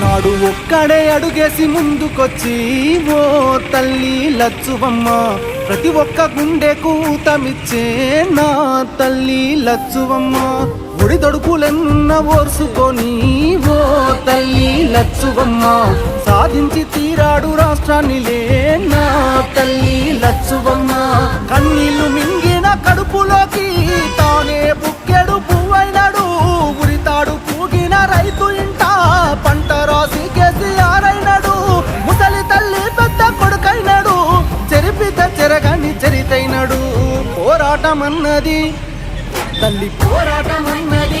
నాడు ఒక్కడే అడుగేసి ముందుకొచ్చి ఓ తల్లి లచ్చువమ్మ ప్రతి ఒక్క గుండెకు కూతమిచ్చే నా తల్లి లచ్చువమ్మ. ఒడి దొడుకులెన్న ఓర్చుకొని ఓ తల్లి లచ్చువమ్మ సాధించి తీరాడు రాష్ట్రాన్నిలే నా తల్లి లచ్చువమ్మ. కన్నీళ్ళు మింగిన కడుపులోకి తానే పోరాటం అన్నది తల్లి పోరాటం అన్నది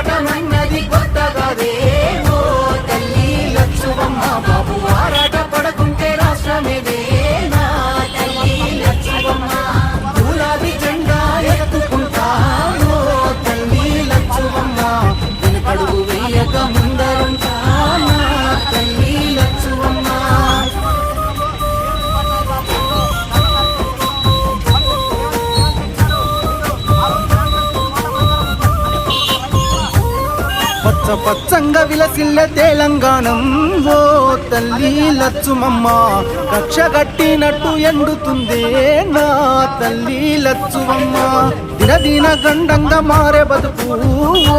I don't Ragamanna పచ్చ పచ్చంగా విలసిల్ల తెలంగాణం. ఓ తల్లి లచ్చుమమ్మ రక్ష కట్టినట్టు ఎండుతుందే నా తల్లి లచ్చువమ్మ దినదిన గండంగా మారే బతుకు ఓ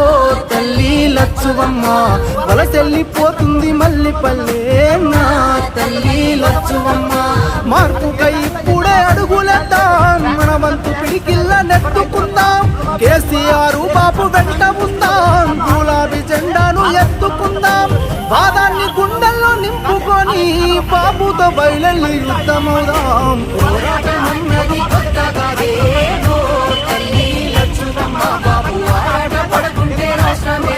తల్లి లచ్చువమ్మ వలసెల్లిపోతుంది మల్లి పల్లె నా తల్లి లచ్చువమ్మ మార్పుకై ఇప్పుడే అడుగులేద్దాం మన వంతు పిడికిల్ల నెట్టుకుందాం కేసీఆర్ బాబు వెంట ఉందాం బాధాన్ని గుండెల్లో నింపుకొని బాబుతో బయలుల్లి యుద్ధమవుదాం. పోరాటం తల్లి బాబు ఆడపడకుంటే రాష్ట్రమే